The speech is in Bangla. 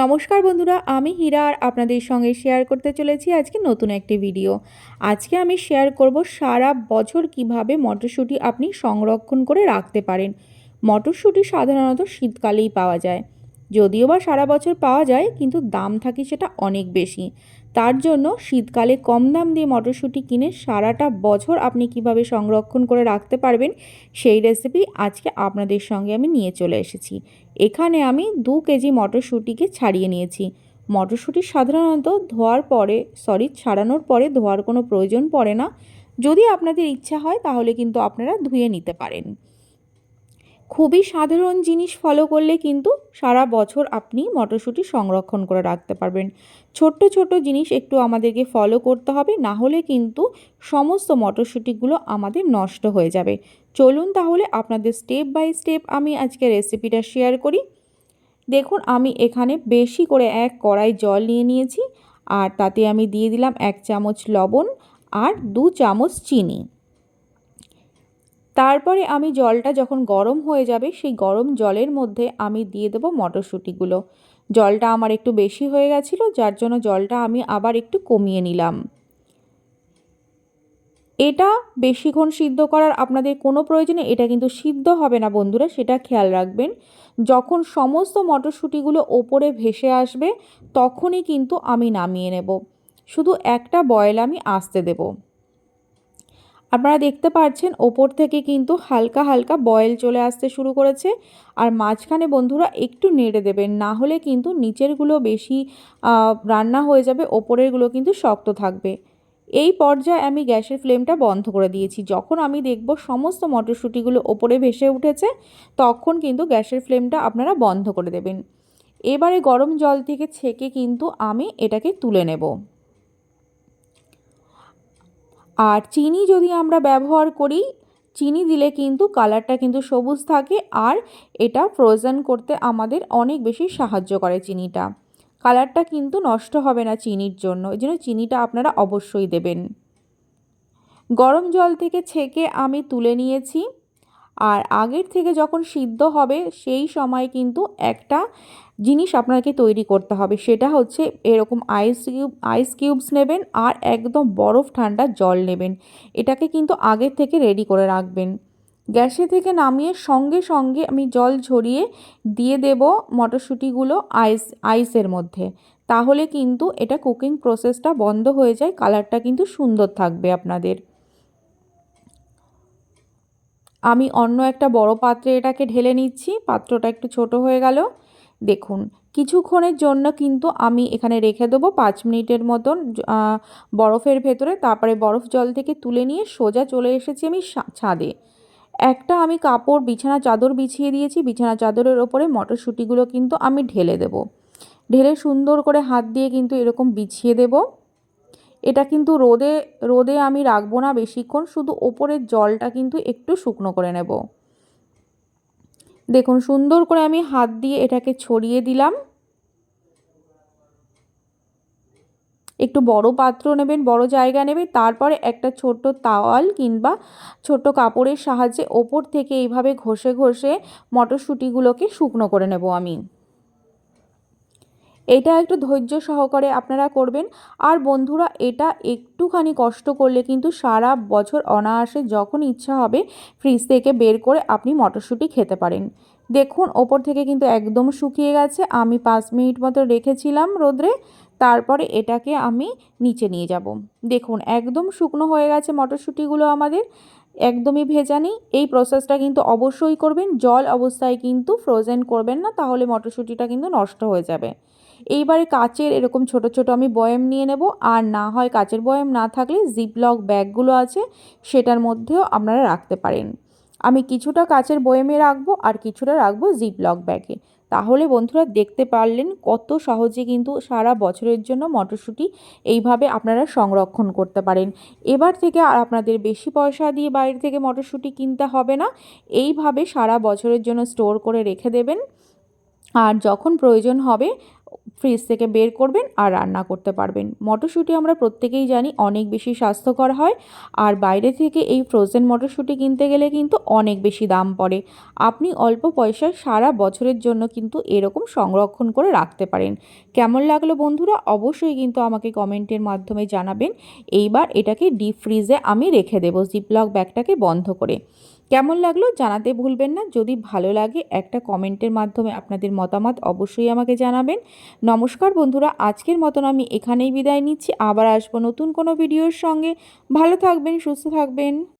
নমস্কার বন্ধুরা, আমি হীরা আর আপনাদের সঙ্গে শেয়ার করতে চলেছি আজকে নতুন একটি ভিডিও আজকে আমি শেয়ার করব সারা বছর কীভাবে মটরশুঁটি আপনি সংরক্ষণ করে রাখতে পারেন। মটরশুঁটি সাধারণত শীতকালেই পাওয়া যায়। যদিও বা সারা বছর পাওয়া যায়, কিন্তু দাম থাকে সেটা অনেক বেশি। তার জন্য শীতকালে কম দাম দিয়ে মটরশুঁটি কিনে সারাটা বছর আপনি কীভাবে সংরক্ষণ করে রাখতে পারবেন, সেই রেসিপি আজকে আপনাদের সঙ্গে আমি নিয়ে চলে এসেছি। এখানে আমি দু কেজি মটরশুঁটিকে ছাড়িয়ে নিয়েছি। মটরশুঁটি সাধারণত ধোয়ার পরে সরি ছাড়ানোর পরে ধোয়ার কোনো প্রয়োজন পড়ে না। যদি আপনাদের ইচ্ছা হয়, তাহলে কিন্তু আপনারা ধুয়ে নিতে পারেন। খুবই সাধারণ জিনিস ফলো করলে কিন্তু সারা বছর আপনি মটরশুঁটি সংরক্ষণ করে রাখতে পারবেন। ছোট্ট ছোট জিনিস একটু আমাদেরকে ফলো করতে হবে, না হলে কিন্তু সমস্ত মটরশুঁটিগুলো আমাদের নষ্ট হয়ে যাবে। চলুন তাহলে আপনাদের স্টেপ বাই স্টেপ আমি আজকে রেসিপিটা শেয়ার করি। দেখুন, আমি এখানে বেশি করে এক কড়াই জল নিয়ে নিয়েছি, আর তাতে আমি দিয়ে দিলাম এক চামচ লবণ আর দু চামচ চিনি। তারপরে আমি জলটা যখন গরম হয়ে যাবে, সেই গরম জলের মধ্যে আমি দিয়ে দেবো মটরশুঁটিগুলো। জলটা আমার একটু বেশি হয়ে গেছিল, যার জন্য জলটা আমি আবার একটু কমিয়ে নিলাম। এটা বেশিক্ষণ সিদ্ধ করার আপনাদের কোনো প্রয়োজনে, এটা কিন্তু সিদ্ধ হবে না বন্ধুরা, সেটা খেয়াল রাখবেন। যখন সমস্ত মটরশুঁটিগুলো ওপরে ভেসে আসবে, তখনই কিন্তু আমি নামিয়ে নেব। শুধু একটা বয়েল আমি আসতে দেবো। আপনারা দেখতে পাচ্ছেন ওপর থেকে কিন্তু হালকা হালকা বয়েল চলে আসতে শুরু করেছে। আর মাঝখানে বন্ধুরা একটু নেড়ে দেবেন, না হলে কিন্তু নিচেরগুলো বেশি রান্না হয়ে যাবে, ওপরেরগুলো কিন্তু শক্ত থাকবে। এই পর্যায়ে আমি গ্যাসের ফ্লেমটা বন্ধ করে দিয়েছি। যখন আমি দেখব সমস্ত মটরশুঁটিগুলো ওপরে ভেসে উঠেছে, তখন কিন্তু গ্যাসের ফ্লেমটা আপনারা বন্ধ করে দেবেন। এবারে গরম জল থেকে ছেঁকে কিন্তু আমি এটাকে তুলে নেব। আর চিনি যদি আমরা ব্যবহার করি, চিনি দিলে কিন্তু কালারটা কিন্তু সবুজ থাকে আর এটা ফ্রোজেন করতে আমাদের অনেক বেশি সাহায্য করে চিনিটা। কালারটা কিন্তু নষ্ট হবে না চিনির জন্য, এই জন্য চিনিটা আপনারা অবশ্যই দেবেন। গরম জল থেকে ছেঁকে আমি তুলে নিয়েছি। আর আগের থেকে যখন সিদ্ধ হবে, সেই সময় কিন্তু একটা জিনিস আপনাকে তৈরি করতে হবে। সেটা হচ্ছে এরকম আইস কিউব আইস কিউবস নেবেন আর একদম বরফ ঠান্ডা জল নেবেন। এটাকে কিন্তু আগের থেকে রেডি করে রাখবেন। গ্যাসে থেকে নামিয়ে সঙ্গে সঙ্গে আমি জল ঝরিয়ে দিয়ে দেব মটরশুঁটিগুলো আইস আইসের মধ্যে। তাহলে কিন্তু এটা কুকিং প্রসেসটা বন্ধ হয়ে যায় কালারটা কিন্তু সুন্দর থাকবে আপনাদের। আমি অন্য একটা বড় পাত্রে এটাকে ঢেলে নিচ্ছি, পাত্রটা একটু ছোট হয়ে গেল। দেখুন, কিছুক্ষণের জন্য কিন্তু আমি এখানে রেখে দেবো পাঁচ মিনিটের মতন বরফের ভেতরে, তারপরে বরফ জল থেকে তুলে নিয়ে সোজা চলে এসেছি আমি ছাদে। একটা আমি কাপড়, বিছানা চাদর বিছিয়ে দিয়েছি, বিছানা চাদরের ওপরে মটরশুঁটিগুলো কিন্তু আমি ঢেলে দেব। ঢেলে সুন্দর করে হাত দিয়ে কিন্তু এরকম বিছিয়ে দেবো। এটা কিন্তু রোদে রোদে আমি রাখব না বেশিক্ষণ, শুধু ওপরের জলটা কিন্তু একটু শুকনো করে নেব। দেখুন, সুন্দর করে আমি হাত দিয়ে এটাকে ছড়িয়ে দিলাম। একটু বড় পাত্র নেবেন, বড় জায়গা নেবে, তারপরে একটা ছোট্ট তাওয়াল কিংবা ছোট্ট কাপড়ের সাহায্যে ওপর থেকে এইভাবে ঘষে ঘষে মটরশুঁটিগুলোকে শুকনো করে নেব আমি। এটা একটু ধৈর্য সহকারে আপনারা করবেন। আর বন্ধুরা, এটা একটুখানি কষ্ট করলে কিন্তু সারা বছর অনায়াসে যখন ইচ্ছা হবে ফ্রিজ থেকে বের করে আপনি মটরশুঁটি খেতে পারেন। দেখুন, ওপর থেকে কিন্তু একদম শুকিয়ে গেছে। আমি পাঁচ মিনিট মতো রেখেছিলাম রোদ্রে। তারপরে এটাকে আমি নিচে নিয়ে যাব। দেখুন, একদম শুকনো হয়ে গেছে মটরশুঁটিগুলো আমাদের। একদমই ভেজা নেই। এই প্রসেসটা কিন্তু অবশ্যই করবেন। জল অবস্থায় কিন্তু ফ্রোজেন করবেন না, তাহলে মটরশুঁটিটা কিন্তু নষ্ট হয়ে যাবে। এইবারে কাচের এরকম ছোট ছোট আমি বয়েম নিয়ে নেব। আর না হয় কাচের বয়াম না থাকলে জিপলক ব্যাগগুলো আছে, সেটার মধ্যেও আপনারা রাখতে পারেন। আমি কিছুটা কাচের বয়েমে রাখব আর কিছুটা রাখব জিপলক ব্যাগে। তাহলে বন্ধুরা দেখতে পারলেন কত সহজে কিন্তু সারা বছরের জন্য মটরশুঁটি এইভাবে আপনারা সংরক্ষণ করতে পারেন। এবার থেকে আর আপনাদের বেশি পয়সা দিয়ে বাইরে থেকে মটরশুঁটি কিনতে হবে না। এইভাবে সারা বছরের জন্য স্টোর করে রেখে দেবেন। আর যখন প্রয়োজন হবে ফ্রিজ থেকে বের করবেন আর রান্না করতে পারবেন। মটরশুঁটি আমরা প্রত্যেকেই জানি অনেক বেশি স্বাস্থ্যকর হয় আর বাইরে থেকে এই ফ্রোজেন মটরশুঁটি কিনতে গেলে কিন্তু অনেক বেশি দাম পড়ে। আপনি অল্প পয়সায় সারা বছরের জন্য কিন্তু এরকম সংরক্ষণ করে রাখতে পারেন। কেমন লাগল বন্ধুরা? অবশ্যই কিন্তু আমাকে কমেন্টের মাধ্যমে জানাবেন। এইবার এটাকে ডিপ ফ্রিজে আমি রেখে দেবো জিপলক ব্যাগটাকে বন্ধ করে। কেমন লাগল জানাতে ভুলবেন না। যদি ভালো লাগে একটা কমেন্টের মাধ্যমে আপনাদের মতামত অবশ্যই আমাকে জানাবেন। নমস্কার বন্ধুরা, আজকের মতন আমি এখানেই বিদায় নিচ্ছি। আবার আসব নতুন কোনো ভিডিওর সঙ্গে। ভালো থাকবেন, সুস্থ থাকবেন।